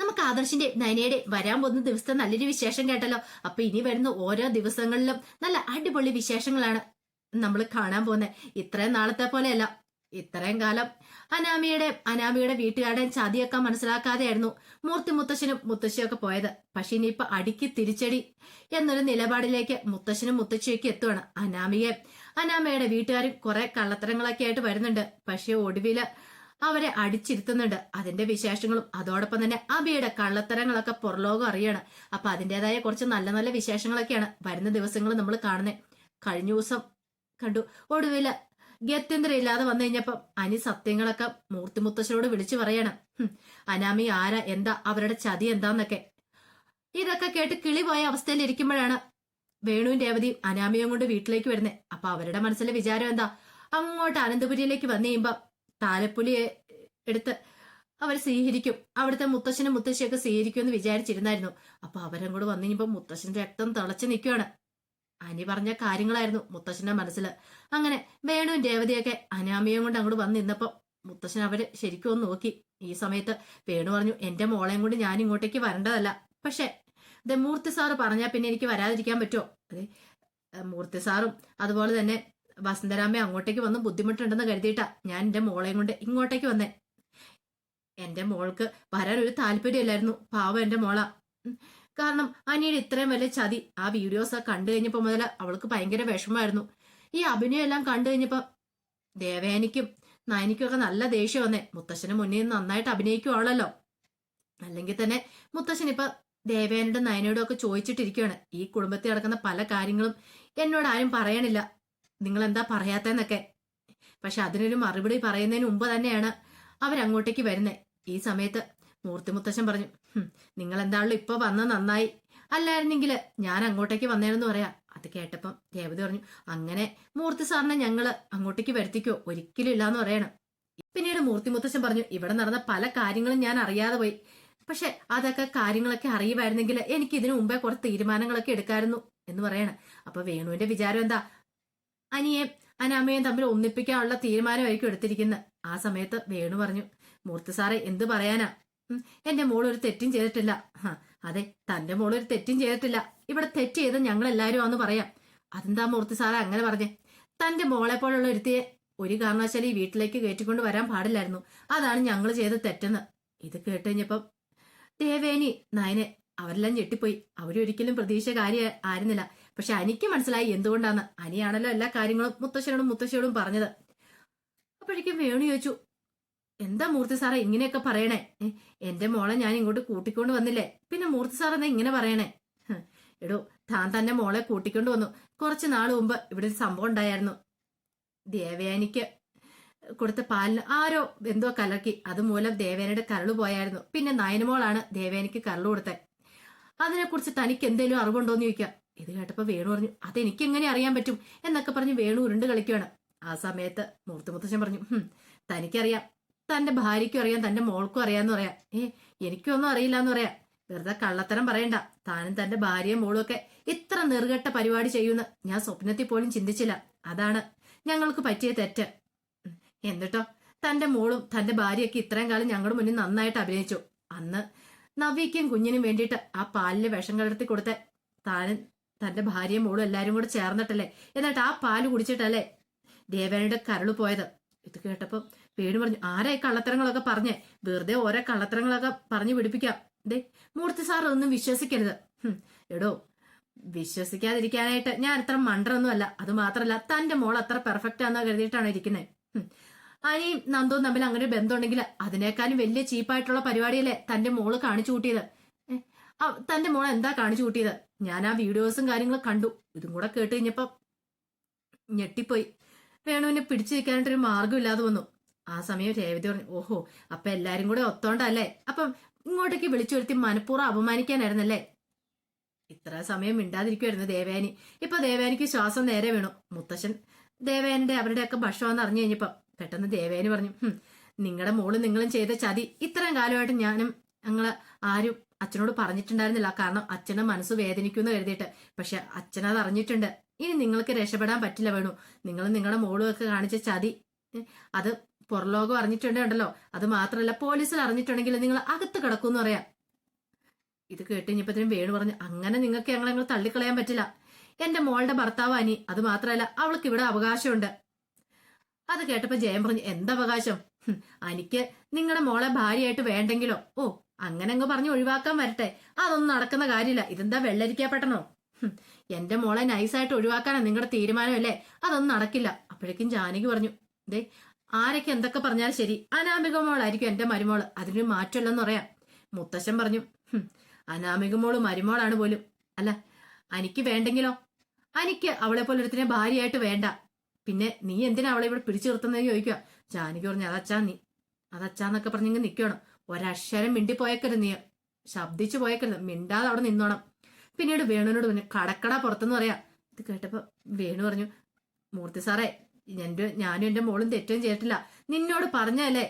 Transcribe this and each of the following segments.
ആദർശിന്റെ നയനയുടെ വരാൻ പോകുന്ന ദിവസത്തെ നല്ലൊരു വിശേഷം കേട്ടല്ലോ. അപ്പൊ ഇനി വരുന്ന ഓരോ ദിവസങ്ങളിലും നല്ല അടിപൊളി വിശേഷങ്ങളാണ് നമ്മൾ കാണാൻ പോകുന്നത് ഇത്രയും നാളത്തെ പോലെയല്ല ഇത്രയും കാലം അനാമിയുടെ അനാമിയുടെ വീട്ടുകാരുടെ ചതിയൊക്കെ മനസ്സിലാക്കാതെയായിരുന്നു മൂർത്തി മുത്തശ്ശനും മുത്തശ്ശിയൊക്കെ പോയത്. പക്ഷെ ഇനിയിപ്പൊ അടിക്ക് തിരിച്ചടി എന്നൊരു നിലപാടിലേക്ക് മുത്തശ്ശനും മുത്തശ്ശിയൊക്കെ എത്തുവാണ്. അനാമിയെ അനാമയുടെ വീട്ടുകാരും കുറെ കള്ളത്തരങ്ങളൊക്കെ ആയിട്ട് വരുന്നുണ്ട്. പക്ഷെ ഒടുവിൽ അവരെ അടിച്ചിരുത്തുന്നുണ്ട്. അതിന്റെ വിശേഷങ്ങളും അതോടൊപ്പം തന്നെ അബിയുടെ കള്ളത്തരങ്ങളൊക്കെ പുറലോകം അറിയാണ്. അപ്പൊ അതിന്റെതായ കുറച്ച് നല്ല നല്ല വിശേഷങ്ങളൊക്കെയാണ് വരുന്ന ദിവസങ്ങൾ നമ്മൾ കാണുന്നത് കഴിഞ്ഞ ദിവസം കണ്ടു ഒടുവിൽ ഗത്യന്തരം ഇല്ലാതെ വന്നു കഴിഞ്ഞപ്പം അനി സത്യങ്ങളൊക്കെ മൂർത്തി മുത്തശ്ശനോട് വിളിച്ചു പറയണം. അനാമി ആരാ എന്താ അവരുടെ ചതി എന്താന്നൊക്കെ. ഇതൊക്കെ കേട്ട് കിളി പോയ അവസ്ഥയിൽ ഇരിക്കുമ്പോഴാണ് വേണുവും രേവതിയും അനാമിയും കൊണ്ട് വീട്ടിലേക്ക് വരുന്നത് അപ്പൊ അവരുടെ മനസ്സിലെ വിചാരം എന്താ? അങ്ങോട്ട് അനന്തപുരിയിലേക്ക് വന്നു കഴിയുമ്പോ താലപ്പൊലിയെ എടുത്ത് അവർ സ്വീകരിക്കും. അവിടുത്തെ മുത്തശ്ശനും മുത്തശ്ശിയൊക്കെ സ്വീകരിക്കും എന്ന് വിചാരിച്ചിരുന്നായിരുന്നു. അപ്പൊ അവരും കൂടെ വന്നു മുത്തശ്ശന്റെ രക്തം തിളച്ചു നിൽക്കുകയാണ്. അനി പറഞ്ഞ കാര്യങ്ങളായിരുന്നു മുത്തശ്ശന്റെ മനസ്സിൽ അങ്ങനെ വേണുവും രേവതിയൊക്കെ അനാമിയും കൊണ്ട് അങ്ങോട്ട് വന്ന് നിന്നപ്പോ മുത്തശ്ശൻ അവർ ശരിക്കും ഒന്ന് നോക്കി. ഈ സമയത്ത് വേണു പറഞ്ഞു എന്റെ മോളെയും കൊണ്ട് ഞാൻ ഇങ്ങോട്ടേക്ക് വരേണ്ടതല്ല. പക്ഷെ അതെ മൂർത്തി സാറ് പറഞ്ഞാൽ പിന്നെ എനിക്ക് വരാതിരിക്കാൻ പറ്റുമോ? അതെ മൂർത്തി സാറും അതുപോലെ തന്നെ വസന്തരാമ അങ്ങോട്ടേക്ക് വന്ന് ബുദ്ധിമുട്ടുണ്ടെന്ന് കരുതിയിട്ടാ ഞാൻ എന്റെ മോളെയും കൊണ്ട് ഇങ്ങോട്ടേക്ക് വന്നേ. എന്റെ മോൾക്ക് വരാൻ ഒരു താല്പര്യമില്ലായിരുന്നു. പാവം എന്റെ മോള. കാരണം അനിയുടെ ഇത്രയും വലിയ ചതി. ആ വീഡിയോസ് കണ്ടു കഴിഞ്ഞപ്പോ മുതൽ അവൾക്ക് ഭയങ്കര വിഷമമായിരുന്നു. ഈ അഭിനയം എല്ലാം കണ്ടു കഴിഞ്ഞപ്പോ ദേവേനിക്കും നയനിക്കും ഒക്കെ നല്ല ദേഷ്യം വന്നേ. മുത്തശ്ശന് മുന്നേ നിന്ന് നന്നായിട്ട് അഭിനയിക്കുവാണല്ലോ. അല്ലെങ്കിൽ തന്നെ മുത്തശ്ശൻ ഇപ്പൊ ദേവേനോടും നയനോടും ഒക്കെ ചോദിച്ചിട്ടിരിക്കുകയാണ് ഈ കുടുംബത്തിൽ നടക്കുന്ന പല കാര്യങ്ങളും എന്നോട് ആരും പറയണില്ല. നിങ്ങൾ എന്താ പറയാത്തെന്നൊക്കെ പക്ഷെ അതിനൊരു മറുപടി പറയുന്നതിന് മുമ്പ് തന്നെയാണ് അവരങ്ങോട്ടേക്ക് വരുന്നത് ഈ സമയത്ത് മൂർത്തി മുത്തശ്ശൻ പറഞ്ഞു നിങ്ങൾ എന്താണല്ലോ ഇപ്പൊ വന്ന നന്നായി. അല്ലായിരുന്നെങ്കിൽ ഞാൻ അങ്ങോട്ടേക്ക് വന്നേണെന്ന് പറയാം. അത് കേട്ടപ്പം രേവതി പറഞ്ഞു അങ്ങനെ മൂർത്തി സാറിനെ ഞങ്ങൾ അങ്ങോട്ടേക്ക് വരുത്തിക്കോ. ഒരിക്കലും ഇല്ലാന്ന് പറയണം. പിന്നീട് മൂർത്തി മുത്തശ്ശൻ പറഞ്ഞു ഇവിടെ നടന്ന പല കാര്യങ്ങളും ഞാൻ അറിയാതെ പോയി. പക്ഷെ അതൊക്കെ കാര്യങ്ങളൊക്കെ അറിയുമായിരുന്നെങ്കിൽ എനിക്ക് ഇതിനു മുമ്പേ കുറച്ച് തീരുമാനങ്ങളൊക്കെ എടുക്കായിരുന്നു എന്ന് പറയണം. അപ്പൊ വേണുവിന്റെ വിചാരം എന്താ? അനിയേം അനാമയും തമ്മിൽ ഒന്നിപ്പിക്കാനുള്ള തീരുമാനമായിരിക്കും എടുത്തിരിക്കുന്നത്. ആ സമയത്ത് വേണു പറഞ്ഞു മൂർത്തി സാറേ എന്ത് പറയാനാ? എന്റെ മോൾ ഒരു തെറ്റും ചെയ്തിട്ടില്ല. അതെ തന്റെ മോൾ ഒരു തെറ്റും ചെയ്തിട്ടില്ല. ഇവിടെ തെറ്റ് ചെയ്ത് ഞങ്ങൾ എല്ലാവരും ആന്ന് പറയാം. അതെന്താ മൂർത്തി സാറേ അങ്ങനെ പറഞ്ഞേ? തന്റെ മോളെ പോലുള്ള ഒരുത്തിയെ ഒരു കാരണവശാലും ഈ വീട്ടിലേക്ക് കയറ്റിക്കൊണ്ട് വരാൻ പാടില്ലായിരുന്നു. അതാണ് ഞങ്ങൾ ചെയ്ത തെറ്റെന്ന്. ഇത് കേട്ട് കഴിഞ്ഞപ്പം ദേവേനി നയനെ അവരെല്ലാം ഞെട്ടിപ്പോയി. അവരൊരിക്കലും പ്രതീക്ഷ കാര്യ ആയിരുന്നില്ല. പക്ഷെ അനിക്ക് മനസ്സിലായി എന്തുകൊണ്ടാന്ന്. അനിയാണല്ലോ എല്ലാ കാര്യങ്ങളും മുത്തശ്ശനോടും മുത്തശ്ശിയോടും പറഞ്ഞത്. അപ്പോഴേക്കും വേണു ചോദിച്ചു എന്താ മൂർത്തി സാറേ ഇങ്ങനെയൊക്കെ പറയണേ? എന്റെ മോളെ ഞാൻ ഇങ്ങോട്ട് കൂട്ടിക്കൊണ്ട് വന്നില്ലേ? പിന്നെ മൂർത്തി സാർ എന്നാ ഇങ്ങനെ പറയണേ? എടോ താൻ തന്നെ മോളെ കൂട്ടിക്കൊണ്ട് വന്നു. കുറച്ച് നാൾ മുമ്പ് ഇവിടെ ഒരു സംഭവം ഉണ്ടായിരുന്നു. ദേവയാനിക്ക് കൊടുത്ത പാലിന് ആരോ എന്തോ കലക്കി. അതുമൂലം ദേവേനയുടെ കരൾ പോയായിരുന്നു. പിന്നെ നയനമോളാണ് ദേവേനയ്ക്ക് കരൾ കൊടുത്തത് അതിനെക്കുറിച്ച് തനിക്ക് എന്തെങ്കിലും അറിവുണ്ടോന്ന് ചോദിക്കാം. ഇത് കേട്ടപ്പോ വേണു പറഞ്ഞു അതെനിക്ക് എങ്ങനെ അറിയാൻ പറ്റും? എന്നൊക്കെ പറഞ്ഞ് വേണു ഉരുണ്ട് കളിക്കുകയാണ് ആ സമയത്ത് മൂർത്തി മുത്തശ്ശൻ പറഞ്ഞു "ഹും, തനിക്കറിയാം. തന്റെ ഭാര്യയ്ക്കും അറിയാം തന്റെ മോൾക്കും അറിയാന്ന് പറയാം. ഏ എനിക്കൊന്നും അറിയില്ല എന്ന് പറയാം. വെറുതെ കള്ളത്തരം പറയണ്ട. താനും തന്റെ ഭാര്യയും മോളും ഒക്കെ ഇത്ര നെറുകെട്ട പരിപാടി ചെയ്യുന്ന ഞാൻ സ്വപ്നത്തിൽ പോലും ചിന്തിച്ചില്ല. അതാണ് ഞങ്ങൾക്ക് പറ്റിയ തെറ്റ്. എന്നിട്ടോ തന്റെ മോളും തന്റെ ഭാര്യയൊക്കെ ഇത്രയും കാലം ഞങ്ങളുടെ മുന്നിൽ നന്നായിട്ട് അഭിനയിച്ചു. അന്ന് നവ്യയ്ക്കും കുഞ്ഞിനും വേണ്ടിയിട്ട് ആ പാലിലെ വിഷം കലർത്തി കൊടുത്ത താനും തന്റെ ഭാര്യയും മോളും എല്ലാരും കൂടെ ചേർന്നിട്ടല്ലേ? എന്നിട്ട് ആ പാൽ കുടിച്ചിട്ടല്ലേ? ദേവേനയുടെ കരൾ പോയത്. ഇത് കേട്ടപ്പോ പേടി പറഞ്ഞു ആരാ കള്ളത്തരങ്ങളൊക്കെ പറഞ്ഞേ? വെറുതെ ഓരോ കള്ളത്തരങ്ങളൊക്കെ പറഞ്ഞു പിടിപ്പിക്കാം. ദേ മൂർത്തി സാർ ഒന്നും വിശ്വസിക്കരുത്. എടോ വിശ്വസിക്കാതിരിക്കാനായിട്ട് ഞാൻ അത്ര മണ്ടറൊന്നും അല്ല അത് മാത്രല്ല തന്റെ മോൾ അത്ര പെർഫെക്റ്റ് ആണെന്ന് കരുതിയിട്ടാണ് ഇരിക്കുന്നത് അനിയും നന്ദവും തമ്മിൽ അങ്ങനെ ബന്ധമുണ്ടെങ്കിൽ അതിനേക്കാളും വലിയ ചീപ്പായിട്ടുള്ള പരിപാടിയല്ലേ തന്റെ മോൾ കാണിച്ചു കൂട്ടിയത്? തന്റെ മോളെ എന്താ കാണിച്ചു കൂട്ടിയത്? ഞാൻ ആ വീഡിയോസും കാര്യങ്ങളും കണ്ടു. ഇതും കൂടെ കേട്ട് കഴിഞ്ഞപ്പോ ഞെട്ടിപ്പോയി. വേണുവിനെ പിടിച്ചു വെക്കാനായിട്ടൊരു മാർഗം ഇല്ലാതെ വന്നു. ആ സമയം രേവതി പറഞ്ഞു ഓഹോ അപ്പൊ എല്ലാരും കൂടെ ഒത്തോണ്ടല്ലേ? അപ്പം ഇങ്ങോട്ടേക്ക് വിളിച്ചു വരുത്തി മനഃപൂർവം അപമാനിക്കാനായിരുന്നല്ലേ? ഇത്ര സമയം മിണ്ടാതിരിക്കുമായിരുന്നു ദേവയാനി. ഇപ്പൊ ദേവയാനിക്ക് ശ്വാസം നേരെ വീണു. മുത്തശ്ശൻ ദേവയാനിന്റെ അവരുടെയൊക്കെ ഭക്ഷണം അറിഞ്ഞു കഴിഞ്ഞപ്പം പെട്ടെന്ന് ദേവയാനി പറഞ്ഞു നിങ്ങളുടെ മോൾ നിങ്ങളും ചെയ്ത ചതി ഇത്രയും കാലമായിട്ട് ഞാനും ഞങ്ങൾ ആരും അച്ഛനോട് പറഞ്ഞിട്ടുണ്ടായിരുന്നില്ല. കാരണം അച്ഛനെ മനസ്സ് വേദനിക്കുമെന്ന് കരുതിയിട്ട്. പക്ഷെ അച്ഛനത് അറിഞ്ഞിട്ടുണ്ട്. ഇനി നിങ്ങൾക്ക് രക്ഷപ്പെടാൻ പറ്റില്ല വേണു. നിങ്ങൾ നിങ്ങളുടെ മോളും ഒക്കെ കാണിച്ച ചതി അത് പുറലോകം അറിഞ്ഞിട്ടുണ്ടല്ലോ അത് മാത്രമല്ല പോലീസിൽ അറിഞ്ഞിട്ടുണ്ടെങ്കിൽ നിങ്ങൾ അകത്ത് കിടക്കും എന്ന് പറയാം. ഇത് കേട്ട് ഇനിയിപ്പത്തിനും വേണു പറഞ്ഞു അങ്ങനെ നിങ്ങൾക്ക് ഞങ്ങളെ ഞങ്ങൾ തള്ളിക്കളയാൻ പറ്റില്ല. എന്റെ മോളുടെ ഭർത്താവ് അനി അത് മാത്രമല്ല അവൾക്ക് ഇവിടെ അവകാശമുണ്ട്. അത് കേട്ടപ്പോ ജയം പറഞ്ഞു എന്താ അവകാശം? അനിക്ക് നിങ്ങളുടെ മോളെ ഭാര്യയായിട്ട് വേണ്ടെങ്കിലോ? ഓ അങ്ങനെ അങ്ങ് പറഞ്ഞു ഒഴിവാക്കാൻ വരട്ടെ. അതൊന്നും നടക്കുന്ന കാര്യമില്ല. ഇതെന്താ വെള്ളരിക്കപ്പെട്ടണോ എന്റെ മോളെ നൈസായിട്ട് ഒഴിവാക്കാനാ നിങ്ങളുടെ തീരുമാനമല്ലേ? അതൊന്നും നടക്കില്ല. അപ്പോഴേക്കും ജാനകി പറഞ്ഞു ദേ ആരൊക്കെ എന്തൊക്കെ പറഞ്ഞാലും ശരി. അനാമിക മോളായിരിക്കും എന്റെ മരുമോൾ. അതിനൊരു മാറ്റമില്ലെന്ന് പറയാം. മുത്തശ്ശൻ പറഞ്ഞു "ഹും, അനാമിക മോൾ മരുമോളാണ് പോലും. അല്ല അനിക്ക് വേണ്ടെങ്കിലോ? അനിക്ക് അവളെ പോലെ ഒരുത്തിനെ ഭാര്യയായിട്ട് വേണ്ട. പിന്നെ നീ എന്തിനാ അവളെ ഇവിടെ പിടിച്ചു നിർത്തുന്നതെന്ന് ചോദിക്കുക? ജാനകി പറഞ്ഞു അതച്ചാ നീ. അതച്ചാന്നൊക്കെ പറഞ്ഞിങ്ങ് നിൽക്കണം ഒരക്ഷരം മിണ്ടി പോയേക്കരുത് നീ. ശബ്ദിച്ചു പോയേക്കരുത്. മിണ്ടാതെ അവിടെ നിന്നോണം. പിന്നീട് വേണുവിനോട് പറഞ്ഞു കടക്കട പുറത്തെന്ന് പറയാ. ഇത് കേട്ടപ്പോ വേണു പറഞ്ഞു മൂർത്തി സാറേ എന്റെ ഞാനും എന്റെ മോളും തെറ്റും ചെയ്തിട്ടില്ല. നിന്നോട് പറഞ്ഞല്ലേ?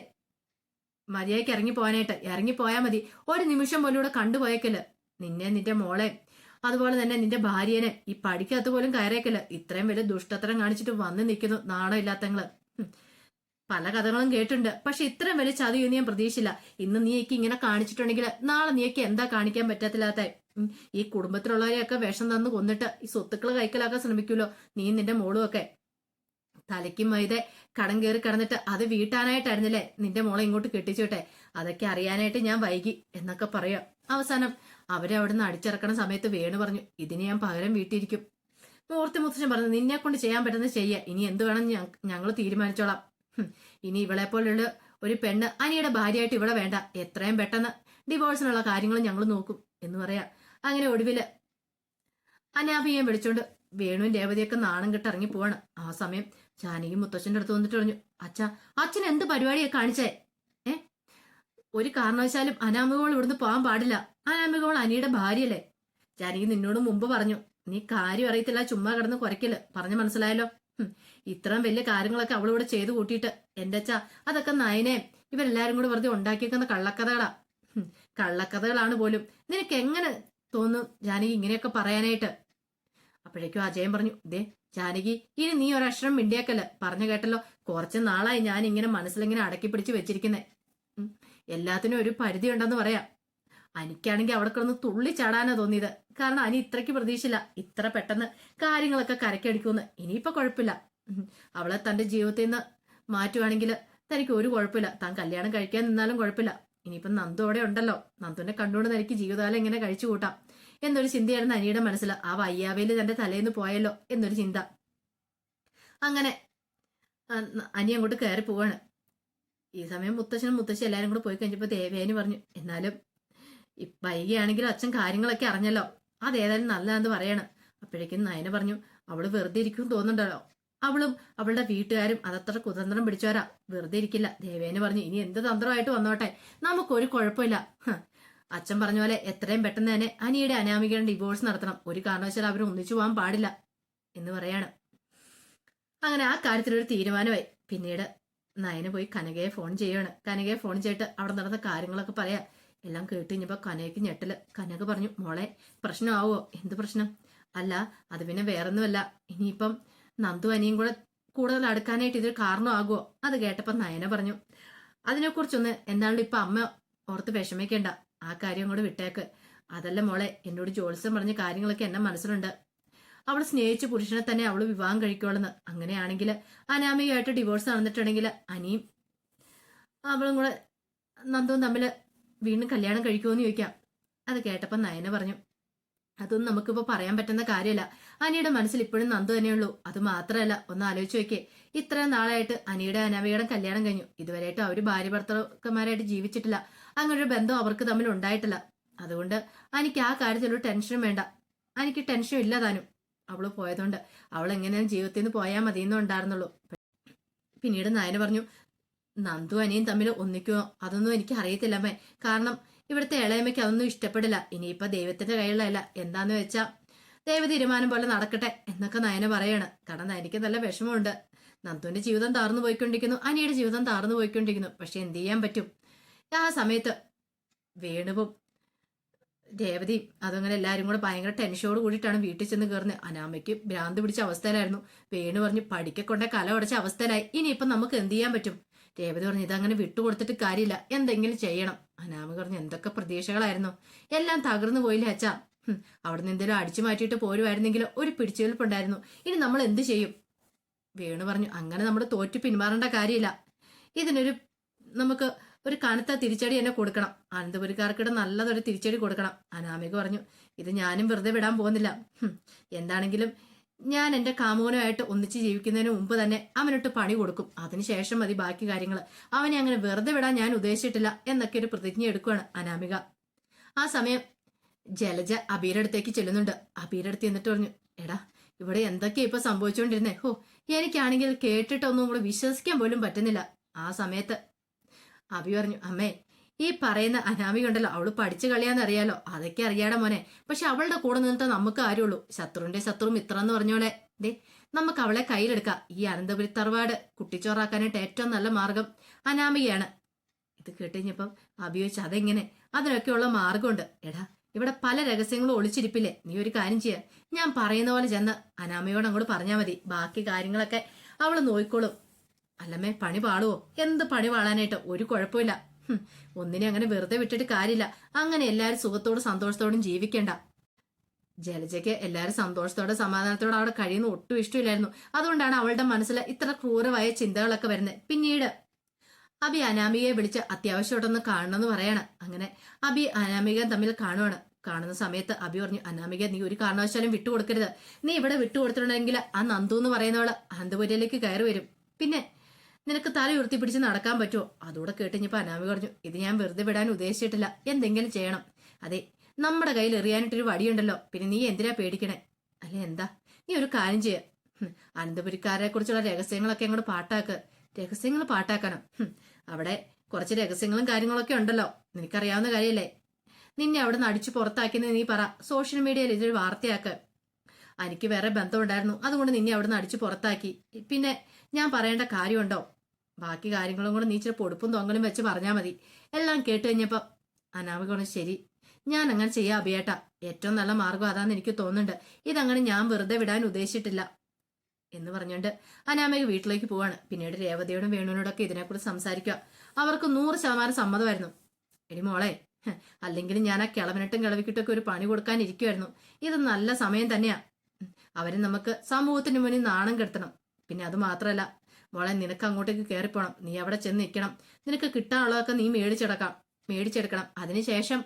മര്യാദയ്ക്ക് ഇറങ്ങി പോകാനായിട്ട്. ഇറങ്ങി പോയാൽ മതി. ഒരു നിമിഷം പോലും ഇവിടെ കണ്ടുപോയേക്കൽ നിന്നെ നിന്റെ മോളെ അതുപോലെ തന്നെ നിന്റെ ഭാര്യനെ ഈ പഠിക്കകത്ത് പോലും കയറേക്കൽ ഇത്രയും വലിയ ദുഷ്ടത്തരം കാണിച്ചിട്ട് വന്ന് നിൽക്കുന്നു നാണം ഇല്ലാത്തങ്ങൾ. പല കഥകളും കേട്ടിട്ടുണ്ട്. പക്ഷെ ഇത്രയും വലിയ ചതിയൊന്നും ഞാൻ പ്രതീക്ഷിച്ചില്ല. ഇന്ന് നീക്ക് ഇങ്ങനെ കാണിച്ചിട്ടുണ്ടെങ്കിൽ നാളെ നീക്ക് എന്താ കാണിക്കാൻ പറ്റത്തില്ലാത്ത ഈ കുടുംബത്തിലുള്ളവരെയൊക്കെ വിഷം തന്നു കൊന്നിട്ട് ഈ സ്വത്തുക്കൾ കൈക്കലാക്കാൻ ശ്രമിക്കുമല്ലോ നീ നിന്റെ മോളും ഒക്കെ തലയ്ക്കും വൈതെ കടം കയറി കടന്നിട്ട് അത് വീട്ടാനായിട്ടായിരുന്നില്ലേ? നിന്റെ മോളെ ഇങ്ങോട്ട് കെട്ടിച്ചോട്ടെ അതൊക്കെ അറിയാനായിട്ട് ഞാൻ വൈകി എന്നൊക്കെ പറയാം. അവസാനം അവരെ അവിടുന്ന് അടിച്ചിറക്കണ സമയത്ത് വേണു പറഞ്ഞു ഇതിന് ഞാൻ പകരം വീട്ടിയിരിക്കും. മൂർത്തി മുത്തച്ഛൻ പറഞ്ഞു നിന്നെ കൊണ്ട് ചെയ്യാൻ പറ്റുന്നത് ചെയ്യ. ഇനി എന്ത് വേണം ഞങ്ങൾ തീരുമാനിച്ചോളാം. ഇനി ഇവളെ പോലുള്ള ഒരു പെണ്ണ് അനിയുടെ ഭാര്യയായിട്ട് ഇവിടെ വേണ്ട. എത്രയും പെട്ടെന്ന് ഡിവോഴ്സിനുള്ള കാര്യങ്ങൾ ഞങ്ങൾ നോക്കും എന്ന് പറയാ. അങ്ങനെ ഒടുവിൽ അനാഭിയെ വിളിച്ചോണ്ട് വേണുവും രേവതിയൊക്കെ നാണം കെട്ട് ഇറങ്ങി പോവാണ്. ആ സമയം ജാനകി മുത്തച്ഛന്റെ അടുത്ത് വന്നിട്ട് പറഞ്ഞു അച്ഛ അച്ഛൻ എന്ത് പരിപാടിയാ കാണിച്ചേ? ഏ? ഒരു കാരണവശാലും അനാമികോൾ ഇവിടുന്ന് പോകാൻ പാടില്ല. അനാമികോൾ അനിയുടെ ഭാര്യയല്ലേ. ജാനകി നിന്നോട് മുമ്പ് പറഞ്ഞു നീ കാര്യം അറിയത്തില്ല ചുമ്മാ കിടന്ന് കുറയ്ക്കൽ പറഞ്ഞു മനസ്സിലായല്ലോ? ഇത്രയും വലിയ കാര്യങ്ങളൊക്കെ അവളിവിടെ ചെയ്തു കൂട്ടിയിട്ട് എന്റെ അച്ഛ അതൊക്കെ നയനെ ഇവരെല്ലാരും കൂടെ വെറുതെ ഉണ്ടാക്കിയേക്കുന്ന കള്ളക്കഥകളാ. കള്ളക്കഥകളാണ് പോലും. നിനക്ക് എങ്ങനെ തോന്നും ജാനകി ഇങ്ങനെയൊക്കെ പറയാനായിട്ട്? അപ്പോഴേക്കും അജയൻ പറഞ്ഞു ദേ ജാനകി ഇനി നീ ഒരക്ഷരം മിണ്ടിയാക്കല്ല. പറഞ്ഞു കേട്ടല്ലോ കുറച്ച് നാളായി ഞാൻ ഇങ്ങനെ മനസ്സിലിങ്ങനെ അടക്കി പിടിച്ച് വെച്ചിരിക്കുന്നേ. എല്ലാത്തിനും ഒരു പരിധി ഉണ്ടെന്ന് പറയാം. അനിക്കാണെങ്കിൽ അവിടെ കിടന്ന് തുള്ളി ചാടാനാ തോന്നിയത്. കാരണം അനി ഇത്രയ്ക്ക് പ്രതീക്ഷയില്ല. ഇത്ര പെട്ടെന്ന് കാര്യങ്ങളൊക്കെ കരക്കടിക്കുമെന്ന് ഇനിയിപ്പോ കുഴപ്പമില്ല. അവളെ തന്റെ ജീവിതത്തിൽ നിന്ന് മാറ്റുവാണെങ്കിൽ തനിക്ക് ഒരു കുഴപ്പമില്ല. താൻ കല്യാണം കഴിക്കാൻ നിന്നാലും കുഴപ്പമില്ല. ഇനിയിപ്പം നന്ദു അവിടെ ഉണ്ടല്ലോ. നന്ദുവിനെ കണ്ടുകൊണ്ട് തനിക്ക് ജീവിതകാലം ഇങ്ങനെ കഴിച്ചു കൂട്ടാം? എന്നൊരു ചിന്തയായിരുന്നു അനിയുടെ മനസ്സിൽ ആ വയ്യാവേൽ തന്റെ തലേന്ന് പോയല്ലോ എന്നൊരു ചിന്ത. അങ്ങനെ അനി അങ്ങോട്ട് കയറി പോവാണ്. ഈ സമയം മുത്തച്ഛനും മുത്തശ്ശി എല്ലാവരും കൂടെ പോയി കഴിഞ്ഞപ്പോ ദേവേനി പറഞ്ഞു എന്നാലും വൈകിയാണെങ്കിലും അച്ഛൻ കാര്യങ്ങളൊക്കെ അറിഞ്ഞല്ലോ. അതേതായാലും നല്ലതാണെന്ന് പറയണം. അപ്പോഴേക്കും നയന പറഞ്ഞു അവൾ വെറുതെ ഇരിക്കും തോന്നുന്നുണ്ടല്ലോ. അവളും അവളുടെ വീട്ടുകാരും അതത്ര കുതന്ത്രം പിടിച്ചവരാ. വെറുതെ ഇരിക്കില്ല. ദേവേന പറഞ്ഞു ഇനി എന്ത് തന്ത്രമായിട്ട് വന്നോട്ടെ? നമുക്കൊരു കുഴപ്പമില്ല. അച്ഛൻ പറഞ്ഞ പോലെ എത്രയും പെട്ടെന്ന് തന്നെ അനിയുടെ അനാമികയുടെ ഡിവോഴ്സ് നടത്തണം. ഒരു കാരണവശാലും അവർ ഒന്നിച്ചു പോകാൻ പാടില്ല എന്ന് പറയാണ്. അങ്ങനെ ആ കാര്യത്തിലൊരു തീരുമാനമായി. പിന്നീട് നയന് പോയി കനകയെ ഫോൺ ചെയ്യുകയാണ് കനകയെ ഫോൺ ചെയ്തിട്ട് അവിടെ നടന്ന കാര്യങ്ങളൊക്കെ പറയാ. എല്ലാം കേട്ട് കഴിഞ്ഞപ്പോ കനകയ്ക്ക് ഞെട്ടൽ. കനക പറഞ്ഞു മോളെ പ്രശ്നമാവോ? എന്ത് പ്രശ്നം? അല്ല അത് പിന്നെ വേറൊന്നുമല്ല. ഇനിയിപ്പം നന്ദു അനിയും കൂടെ കൂടുതൽ അടുക്കാനായിട്ട് ഇതൊരു കാരണമാകുമോ അത് കേട്ടപ്പോൾ നയന പറഞ്ഞു അതിനെക്കുറിച്ചൊന്ന് എന്താണല്ലോ ഇപ്പൊ അമ്മ ഓർത്ത് വിഷമിക്കേണ്ട. ആ കാര്യം കൂടെ വിട്ടേക്ക്. അതല്ല മോളെ എന്നോട് ജോത്സ്യം പറഞ്ഞ കാര്യങ്ങളൊക്കെ എന്നെ മനസ്സിലുണ്ട്. അവൾ സ്നേഹിച്ച പുരുഷനെ തന്നെ അവൾ വിവാഹം കഴിക്കുള്ളെന്ന് അങ്ങനെയാണെങ്കിൽ അനാമികയായിട്ട് ഡിവോഴ്സ് നടന്നിട്ടുണ്ടെങ്കിൽ അനിയും അവളും കൂടെ നന്ദുവും തമ്മിൽ വീണ്ടും കല്യാണം കഴിക്കുമെന്ന് ചോദിക്കാം. അത് കേട്ടപ്പോൾ നയന പറഞ്ഞു അതൊന്നും നമുക്കിപ്പോ പറയാൻ പറ്റുന്ന കാര്യമല്ല. അനിയുടെ മനസ്സിൽ ഇപ്പോഴും നന്ദു തന്നെയുള്ളൂ. അത് മാത്രമല്ല ഒന്ന് ആലോചിച്ച് നോക്കിയേ. ഇത്രയും നാളായിട്ട് അനിയുടെ അനവയുടെ കല്യാണം കഴിഞ്ഞു. ഇതുവരെയായിട്ടും അവർ ഭാര്യ ഭർത്താക്കന്മാരായിട്ട് ജീവിച്ചിട്ടില്ല. അങ്ങനെ ഒരു ബന്ധം അവർക്ക് തമ്മിൽ ഉണ്ടായിട്ടില്ല. അതുകൊണ്ട് അനിക്ക് ആ കാര്യത്തിലൊരു ടെൻഷനും വേണ്ട. എനിക്ക് ടെൻഷൻ ഇല്ല താനും. അവൾ പോയതുകൊണ്ട് അവൾ എങ്ങനെയാണ് ജീവിതത്തിൽ നിന്ന് പോയാൽ മതി ഉണ്ടായിരുന്നുള്ളൂ. പിന്നീട് നയന പറഞ്ഞു നന്ദു അനിയും തമ്മിൽ ഒന്നിക്കുമോ അതൊന്നും എനിക്ക് അറിയത്തില്ല അമ്മേ. കാരണം ഇവിടുത്തെ ഇളയമ്മയ്ക്ക് അതൊന്നും ഇഷ്ടപ്പെടില്ല. ഇനിയിപ്പോ ദൈവത്തിന്റെ കയ്യിലല്ല എന്താന്ന് വെച്ചാ ദൈവ തീരുമാനം പോലെ നടക്കട്ടെ എന്നൊക്കെ നയന പറയാണ്. കാരണം നയനിക്ക് നല്ല വിഷമമുണ്ട്. നന്ദുവിന്റെ ജീവിതം താർന്നു പോയിക്കൊണ്ടിരിക്കുന്നു. അനിയുടെ ജീവിതം താർന്നു പോയിക്കൊണ്ടിരിക്കുന്നു. പക്ഷെ എന്ത് ചെയ്യാൻ പറ്റും? ആ സമയത്ത് വേണുവും രേവതി അതങ്ങനെ എല്ലാവരും കൂടെ ഭയങ്കര ടെൻഷനോട് കൂടിയിട്ടാണ് വീട്ടിൽ ചെന്ന് കയറുന്നത് അനാമയ്ക്ക് ഭ്രാന്ത് പിടിച്ച അവസ്ഥയിലായിരുന്നു. വേണു പറഞ്ഞ് പഠിക്കൊണ്ട കല ഉടച്ച അവസ്ഥയിലായി. ഇനിയിപ്പം നമുക്ക് എന്ത് ചെയ്യാൻ പറ്റും? രേവതി പറഞ്ഞു ഇതങ്ങനെ വിട്ടുകൊടുത്തിട്ട് കാര്യമില്ല. എന്തെങ്കിലും ചെയ്യണം. അനാമിക പറഞ്ഞു എന്തൊക്കെ പ്രതീക്ഷകളായിരുന്നു. എല്ലാം തകർന്നു പോയില്ലേ അച്ഛാ. അവിടെ നിന്ന് എന്തെങ്കിലും അടിച്ചു മാറ്റിയിട്ട് പോരുമായിരുന്നെങ്കിൽ ഒരു പിടിച്ചുവെൽപ്പുണ്ടായിരുന്നു ഇനി നമ്മൾ എന്ത് ചെയ്യും? വേണു പറഞ്ഞു അങ്ങനെ നമ്മൾ തോറ്റു പിന്മാറേണ്ട കാര്യമില്ല. ഇതിനൊരു നമുക്ക് ഒരു കനത്ത തിരിച്ചടി തന്നെ കൊടുക്കണം. അനന്തപുരിക്കാർക്കിടെ നല്ലതൊരു തിരിച്ചടി കൊടുക്കണം. അനാമിക പറഞ്ഞു ഇത് ഞാനും വെറുതെ വിടാൻ പോകുന്നില്ല. എന്താണെങ്കിലും ഞാൻ എന്റെ കാമോനുമായിട്ട് ഒന്നിച്ച് ജീവിക്കുന്നതിന് മുമ്പ് തന്നെ അവനിട്ട് പണി കൊടുക്കും. അതിനുശേഷം മതി ബാക്കി കാര്യങ്ങൾ അവനെ അങ്ങനെ വെറുതെ വിടാൻ ഞാൻ ഉദ്ദേശിച്ചിട്ടില്ല എന്നൊക്കെ ഒരു പ്രതിജ്ഞ എടുക്കുകയാണ് അനാമിക. ആ സമയം ജലജ അബീരടുത്തേക്ക് ചെല്ലുന്നുണ്ട്. അബീരടുത്ത് എന്നിട്ട് പറഞ്ഞു എടാ ഇവിടെ എന്തൊക്കെയാ ഇപ്പൊ സംഭവിച്ചുകൊണ്ടിരുന്നേ ഹോ എനിക്കാണെങ്കിൽ കേട്ടിട്ടൊന്നും കൂടെ വിശ്വസിക്കാൻ പോലും പറ്റുന്നില്ല. ആ സമയത്ത് അബി പറഞ്ഞു അമ്മേ ഈ പറയുന്ന അനാമിക ഉണ്ടല്ലോ അവൾ പഠിച്ചു കളിയാന്നറിയാലോ അതൊക്കെ അറിയാടാ മോനെ. പക്ഷെ അവളുടെ കൂടെ നിന്നിട്ട് നമുക്ക് ആരുള്ളൂ ശത്രുവിന്റെ ശത്രു മിത്രം എന്ന് പറഞ്ഞോളെ ദേ നമുക്ക് അവളെ കയ്യിലെടുക്കാം. ഈ അനന്തപുരി തറവാട് കുട്ടിച്ചോറാക്കാനായിട്ട് ഏറ്റവും നല്ല മാർഗം അനാമികയാണ്. ഇത് കേട്ടുകഴിഞ്ഞപ്പം അഭിയോഗിച്ച് അതെങ്ങനെ? അതിനൊക്കെയുള്ള മാർഗമുണ്ട്. എടാ ഇവിടെ പല രഹസ്യങ്ങളും ഒളിച്ചിരിപ്പില്ലേ? നീ ഒരു കാര്യം ചെയ്യാ. ഞാൻ പറയുന്ന പോലെ ചെന്ന് അനാമയോട് അങ്ങോട്ട് പറഞ്ഞാൽ മതി. ബാക്കി കാര്യങ്ങളൊക്കെ അവൾ നോയിക്കോളും അല്ലമ്മേ പണി പാളുവോ? എന്ത് പണി പാളാനായിട്ട്? ഒരു കുഴപ്പമില്ല. ഒന്നിനെ അങ്ങനെ വെറുതെ വിട്ടിട്ട് കാര്യമില്ല. അങ്ങനെ എല്ലാരും സുഖത്തോടും സന്തോഷത്തോടും ജീവിക്കണ്ട. ജലജയ്ക്ക് എല്ലാരും സന്തോഷത്തോടെ സമാധാനത്തോടെ അവിടെ കഴിയുന്ന ഒട്ടും ഇഷ്ടമില്ലായിരുന്നു. അതുകൊണ്ടാണ് അവളുടെ മനസ്സിൽ ഇത്ര ക്രൂരമായ ചിന്തകളൊക്കെ വരുന്നത്. പിന്നീട് അബി അനാമികയെ വിളിച്ച് അത്യാവശ്യമായിട്ടൊന്ന് കാണണമെന്ന് പറയാണ്. അങ്ങനെ അബി അനാമിക തമ്മിൽ കാണുവാണ്. കാണുന്ന സമയത്ത് അബി പറഞ്ഞു അനാമിക നീ ഒരു കാരണവശാലും വിട്ടുകൊടുക്കരുത്. നീ ഇവിടെ വിട്ടുകൊടുത്തിട്ടുണ്ടെങ്കിൽ ആ നന്ദു എന്ന് പറയുന്നവൾ അനന്തപുരിയിലേക്ക് കയറി വരും. പിന്നെ നിനക്ക് തല ഉയർത്തി പിടിച്ച് നടക്കാൻ പറ്റുമോ അതോടെ കേട്ടിഞ്ഞപ്പോ അനാമി പറഞ്ഞു ഇത് ഞാൻ വെറുതെ വിടാൻ ഉദ്ദേശിച്ചിട്ടില്ല. എന്തെങ്കിലും ചെയ്യണം. അതെ നമ്മുടെ കയ്യിൽ എറിയാനായിട്ടൊരു വടിയുണ്ടല്ലോ. പിന്നെ നീ എന്തിനാ പേടിക്കണേ? അല്ല എന്താ? നീ ഒരു കാര്യം ചെയ്യ. അനന്തപുരിക്കാരെ കുറിച്ചുള്ള രഹസ്യങ്ങളൊക്കെ അങ്ങോട്ട് പാട്ടാക്ക്. രഹസ്യങ്ങൾ പാട്ടാക്കണം അവിടെ കുറച്ച് രഹസ്യങ്ങളും കാര്യങ്ങളൊക്കെ ഉണ്ടല്ലോ. നിനക്കറിയാവുന്ന കാര്യമല്ലേ നിന്നെ അവിടെ നിന്ന് അടിച്ചു പുറത്താക്കിയെന്ന് നീ പറ. സോഷ്യൽ മീഡിയയിൽ ഇതൊരു വാർത്തയാക്ക്. എനിക്ക് വേറെ ബന്ധമുണ്ടായിരുന്നു അതുകൊണ്ട് നിന്നെ അവിടെ നിന്ന് അടിച്ചു പുറത്താക്കി. പിന്നെ ഞാൻ പറയേണ്ട കാര്യമുണ്ടോ? ബാക്കി കാര്യങ്ങളും കൂടെ നീ ഇച്ചിരി പൊടുപ്പും തൊങ്ങലും വെച്ച് പറഞ്ഞാൽ മതി. എല്ലാം കേട്ട് കഴിഞ്ഞപ്പോൾ അനാമിക പറഞ്ഞു ശരി ഞാൻ അങ്ങനെ ചെയ്യാം അഭിയേട്ട. ഏറ്റവും നല്ല മാർഗം അതാന്ന് എനിക്ക് തോന്നുന്നുണ്ട്. ഇതങ്ങനെ ഞാൻ വെറുതെ വിടാൻ ഉദ്ദേശിച്ചിട്ടില്ല. എന്ന് പറഞ്ഞുകൊണ്ട് അനാമിക വീട്ടിലേക്ക് പോവാണ്. പിന്നീട് രേവതിയോടും വേണുവിനോടൊക്കെ ഇതിനെക്കുറിച്ച് സംസാരിക്കുക. അവർക്ക് നൂറ് ശതമാനം സമ്മതമായിരുന്നു. എടി മോളെ അല്ലെങ്കിൽ ഞാൻ ആ കിളവനിട്ടും കിളവിക്കിട്ടൊക്കെ ഒരു പണി കൊടുക്കാൻ ഇരിക്കുമായിരുന്നു ഇത് നല്ല സമയം തന്നെയാ. അവരെ നമുക്ക് സമൂഹത്തിന് മുന്നിൽ നാണം കെടുത്തണം. പിന്നെ അത് മാത്രമല്ല മോളെ നിനക്ക് അങ്ങോട്ടേക്ക് കയറിപ്പോണം നീ അവിടെ ചെന്ന് നിൽക്കണം. നിനക്ക് കിട്ടാനുള്ളതൊക്കെ നീ മേടിച്ചെടുക്കാം. മേടിച്ചെടുക്കണം. അതിനുശേഷം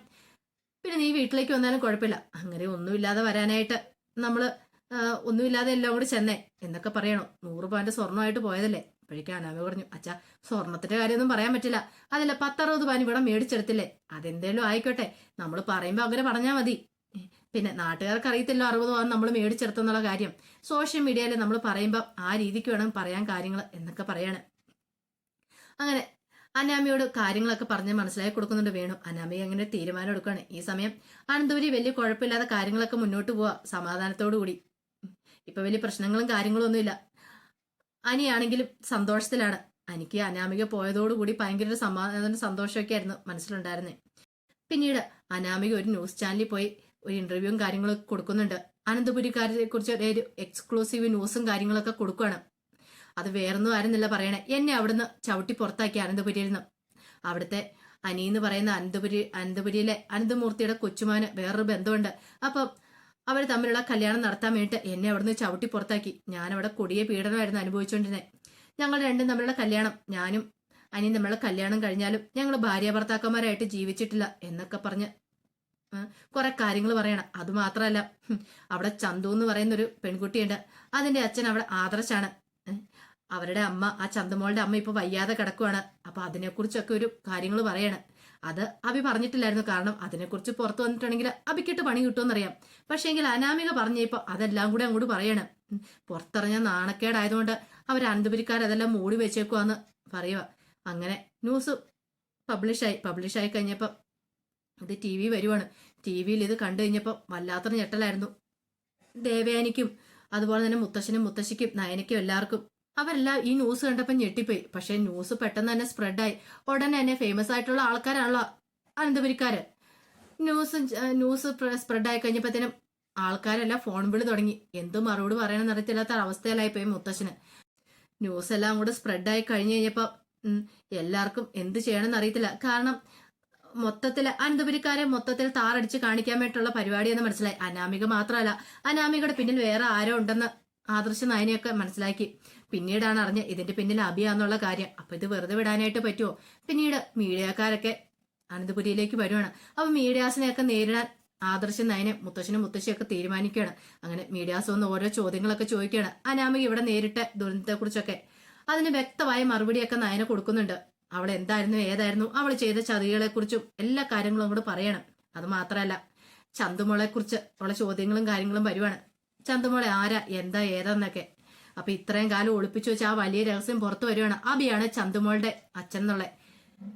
പിന്നെ നീ വീട്ടിലേക്ക് വന്നാലും കുഴപ്പമില്ല. അങ്ങനെ ഒന്നുമില്ലാതെ വരാനായിട്ട് നമ്മൾ ഒന്നുമില്ലാതെ എല്ലാം കൂടി ചെന്നേ എന്നൊക്കെ പറയണോ. നൂറ് പവന്റെ സ്വർണമായിട്ട് പോയതല്ലേ? അപ്പോഴേക്കും അനാമ പറഞ്ഞു അച്ഛാ സ്വർണത്തിന്റെ കാര്യമൊന്നും പറയാൻ പറ്റില്ല. അതല്ല പത്തറുപത് പവൻ ഇവിടെ മേടിച്ചെടുത്തില്ലേ? അതെന്തേലും ആയിക്കോട്ടെ. നമ്മൾ പറയുമ്പോൾ അങ്ങനെ പറഞ്ഞാൽ മതി. പിന്നെ നാട്ടുകാർക്ക് അറിയത്തില്ലോ അറുപത് പവൻ നമ്മൾ മേടിച്ചെടുത്തെന്നുള്ള കാര്യം. സോഷ്യൽ മീഡിയയിൽ നമ്മൾ പറയുമ്പോൾ ആ രീതിക്ക് വേണം പറയാൻ കാര്യങ്ങൾ എന്നൊക്കെ പറയാണ്. അങ്ങനെ അനാമിയോട് കാര്യങ്ങളൊക്കെ പറഞ്ഞ് മനസ്സിലാക്കി കൊടുക്കുന്നുണ്ട് വേണം. അനാമി അങ്ങനെ തീരുമാനം എടുക്കുകയാണ്. ഈ സമയം അനന്തപുരി വലിയ കുഴപ്പമില്ലാതെ കാര്യങ്ങളൊക്കെ മുന്നോട്ട് പോവാ. സമാധാനത്തോടു കൂടി. ഇപ്പൊ വലിയ പ്രശ്നങ്ങളും കാര്യങ്ങളും ഒന്നുമില്ല അനിയാണെങ്കിലും സന്തോഷത്തിലാണ്. എനിക്ക് അനാമിക പോയതോടുകൂടി ഭയങ്കര ഒരു സമാധാന സന്തോഷമൊക്കെ ആയിരുന്നു മനസ്സിലുണ്ടായിരുന്നേ. പിന്നീട് അനാമിക ഒരു ന്യൂസ് ചാനലിൽ പോയി. ഒരു ഇന്റർവ്യൂവും കാര്യങ്ങളൊക്കെ കൊടുക്കുന്നുണ്ട്. അനന്തപുരിക്കാരെ കുറിച്ച് ഒരു എക്സ്ക്ലൂസീവ് ന്യൂസും കാര്യങ്ങളൊക്കെ കൊടുക്കുകയാണ് അത് വേറൊന്നും ആയിരുന്നില്ല പറയണേ. എന്നെ അവിടുന്ന് ചവിട്ടി പുറത്താക്കി അനന്തപുരിയിൽ നിന്ന്. അവിടുത്തെ അനി എന്ന് പറയുന്ന അനന്തപുരി അനന്തപുരിയിലെ അനന്തമൂർത്തിയുടെ കൊച്ചുമാന് വേറൊരു ബന്ധമുണ്ട്. അപ്പം അവർ തമ്മിലുള്ള കല്യാണം നടത്താൻ വേണ്ടിയിട്ട് എന്നെ അവിടുന്ന് ചവിട്ടി പുറത്താക്കി. ഞാനവിടെ കൊടിയ പീഡനമായിരുന്നു അനുഭവിച്ചുകൊണ്ടിരുന്നത് ഞങ്ങൾ രണ്ടും തമ്മിലുള്ള കല്യാണം. ഞാനും അനിയും തമ്മിലുള്ള കല്യാണം കഴിഞ്ഞാലും ഞങ്ങൾ ഭാര്യ ഭർത്താക്കന്മാരായിട്ട് ജീവിച്ചിട്ടില്ല എന്നൊക്കെ പറഞ്ഞ് കുറെ കാര്യങ്ങൾ പറയണം. അത് മാത്രമല്ല അവിടെ ചന്തു എന്ന് പറയുന്ന ഒരു പെൺകുട്ടിയുണ്ട്. അതിന്റെ അച്ഛൻ അവിടെ ആദർശാണ്. അവരുടെ അമ്മ ആ ചന്തമോളുടെ അമ്മ ഇപ്പൊ വയ്യാതെ കിടക്കുവാണ്. അപ്പൊ അതിനെക്കുറിച്ചൊക്കെ ഒരു കാര്യങ്ങൾ പറയാണ്. അത് അഭി പറഞ്ഞിട്ടില്ലായിരുന്നു. കാരണം അതിനെക്കുറിച്ച് പുറത്തു വന്നിട്ടുണ്ടെങ്കിൽ അഭിക്കിട്ട് പണി കിട്ടുമെന്നറിയാം. പക്ഷേ എങ്കിൽ അനാമിക പറഞ്ഞപ്പോ അതെല്ലാം കൂടെ അങ്ങോട്ട് പറയണം. പുറത്തിറങ്ങിയ നാണക്കേടായതുകൊണ്ട് അവർ അനന്തപുരിക്കാർ അതെല്ലാം മൂടി വെച്ചേക്കുവാന്ന് പറയുക അങ്ങനെ ന്യൂസ് പബ്ലിഷായി. പബ്ലിഷായി കഴിഞ്ഞപ്പോൾ ഇത് ടി വി വരുവാണ്. ടി വിയിൽ ഇത് കണ്ടു കഴിഞ്ഞപ്പോൾ വല്ലാത്തൊരു ഞെട്ടലായിരുന്നു. ദേവയാനിക്കും അതുപോലെ തന്നെ മുത്തശ്ശനും മുത്തശ്ശിക്കും നയനയ്ക്കും എല്ലാവർക്കും. അവരെല്ലാം ഈ ന്യൂസ് കണ്ടപ്പോൾ ഞെട്ടിപ്പോയി. പക്ഷേ ന്യൂസ് പെട്ടെന്ന് തന്നെ സ്പ്രെഡായി. ഉടനെ തന്നെ ഫേമസ് ആയിട്ടുള്ള ആൾക്കാരാണല്ലോ അനന്തപുരിക്കാര്. ന്യൂസ് ന്യൂസ് സ്പ്രെഡായി കഴിഞ്ഞപ്പോഴത്തേനും ആൾക്കാരെല്ലാം ഫോൺ വിളി തുടങ്ങി. എന്ത് മറുപടി പറയണമെന്ന് അറിയത്തില്ലാത്ത അവസ്ഥയിലായി പോയി മുത്തശ്ശന്. ന്യൂസ് എല്ലാം കൂടെ സ്പ്രെഡായി കഴിഞ്ഞു കഴിഞ്ഞപ്പോൾ എല്ലാവർക്കും എന്ത് ചെയ്യണമെന്ന് അറിയത്തില്ല. കാരണം മൊത്തത്തിൽ അനന്തപുരിക്കാരെ മൊത്തത്തിൽ താറടിച്ച് കാണിക്കാൻ വേണ്ടിയിട്ടുള്ള പരിപാടിയെന്ന് മനസ്സിലായി. അനാമിക മാത്രമല്ല അനാമികയുടെ പിന്നിൽ വേറെ ആരോ ഉണ്ടെന്ന് ആദർശ നായനെയൊക്കെ മനസ്സിലാക്കി. പിന്നീടാണ് അറിഞ്ഞ് ഇതിന്റെ പിന്നിൽ അഭിയാന്നുള്ള കാര്യം. അപ്പൊ ഇത് വെറുതെ വിടാനായിട്ട് പറ്റുമോ പിന്നീട് മീഡിയക്കാരൊക്കെ അനന്തപുരിയിലേക്ക് വരുവാണ്. അപ്പൊ മീഡിയാസിനെയൊക്കെ നേരിടാൻ ആദർശ നയനെ മുത്തശ്ശനും മുത്തശ്ശിയൊക്കെ തീരുമാനിക്കുകയാണ്. അങ്ങനെ മീഡിയാസ് വന്ന് ഓരോ ചോദ്യങ്ങളൊക്കെ ചോദിക്കുകയാണ്. അനാമിക ഇവിടെ നേരിട്ട ദുരന്തത്തെക്കുറിച്ചൊക്കെ. അതിന് വ്യക്തമായ മറുപടിയൊക്കെ നയന കൊടുക്കുന്നുണ്ട്. അവൾ എന്തായിരുന്നു ഏതായിരുന്നു അവൾ ചെയ്ത ചതികളെ കുറിച്ചും എല്ലാ കാര്യങ്ങളും കൂടെ പറയണം. അത് മാത്രമല്ല ചന്തുമോളെ കുറിച്ച് ഉള്ള ചോദ്യങ്ങളും കാര്യങ്ങളും വരുവാണ്. ചന്തുമോളെ ആരാ എന്താ ഏതാന്നൊക്കെ. അപ്പൊ ഇത്രയും കാലം ഒളിപ്പിച്ചു വെച്ച ആ വലിയ രഹസ്യം പുറത്തു വരുവാണ്. അബിയാണ് ചന്തുമോളുടെ അച്ഛൻ എന്നുള്ള.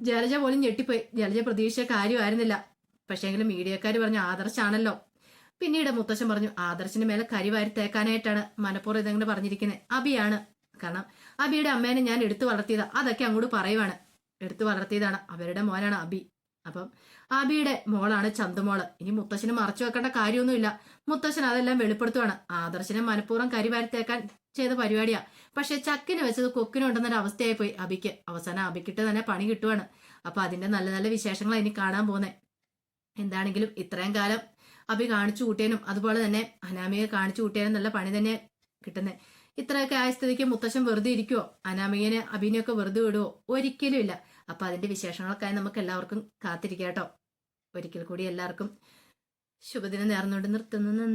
ജലജ പോലും ഞെട്ടിപ്പോയി. ജലജ പ്രതീക്ഷിച്ച കാര്യമായിരുന്നില്ല. പക്ഷേങ്കിലും മീഡിയക്കാർ പറഞ്ഞു ആദർശാണല്ലോ. പിന്നീട് മുത്തശ്ശൻ പറഞ്ഞു ആദർശിന് മേലെ കരി വാരി തേക്കാനായിട്ടാണ് മനപ്പൂർവം ഇതങ്ങനെ പറഞ്ഞിരിക്കുന്നത് അബിയാണ്. കാരണം അബിയുടെ അമ്മേനെ ഞാൻ എടുത്തു വളർത്തിയത്. അതൊക്കെ അങ്ങോട്ട് പറയുവാണ്. എടുത്തു വളർത്തിയതാണ്. അവരുടെ മോനാണ് അബി. അപ്പം അബിയുടെ മോളാണ് ചന്തുമോൾ. ഇനി മുത്തശ്ശന് മറച്ചു വെക്കേണ്ട കാര്യമൊന്നുമില്ല. മുത്തശ്ശൻ അതെല്ലാം വെളിപ്പെടുത്തുവാണ്. ആദർശനെ മനഃപൂർവം കരിവാരി തേക്കാൻ ചെയ്ത പരിപാടിയാ. പക്ഷെ ചക്കിന് വെച്ചത് കൊക്കിനുണ്ടെന്നൊരു അവസ്ഥയായി പോയി അബിക്ക്. അവസാനം അബിക്കിട്ട് തന്നെ പണി കിട്ടുവാണ്. അപ്പൊ അതിന്റെ നല്ല നല്ല വിശേഷങ്ങൾ ഇനി കാണാൻ പോകുന്നത് എന്താണെങ്കിലും ഇത്രയും കാലം അബി കാണിച്ചു കൂട്ടിയനും. അതുപോലെ തന്നെ അനാമിയെ കാണിച്ചു കൂട്ടിയനും നല്ല പണി തന്നെ കിട്ടുന്നത് ഇത്രയൊക്കെ ആയ സ്ഥിതിക്ക് മുത്തശ്ശൻ വെറുതെ ഇരിക്കുവോ? അനാമികനെ അഭിനയൊക്കെ വെറുതെ വിടുവോ? ഒരിക്കലും ഇല്ല. അപ്പൊ അതിന്റെ വിശേഷങ്ങളൊക്കെ നമുക്ക് എല്ലാവർക്കും കാത്തിരിക്കാട്ടോ ഒരിക്കൽ കൂടി എല്ലാവർക്കും ശുഭദിനം നേർന്നുകൊണ്ട് നിർത്തുന്നു.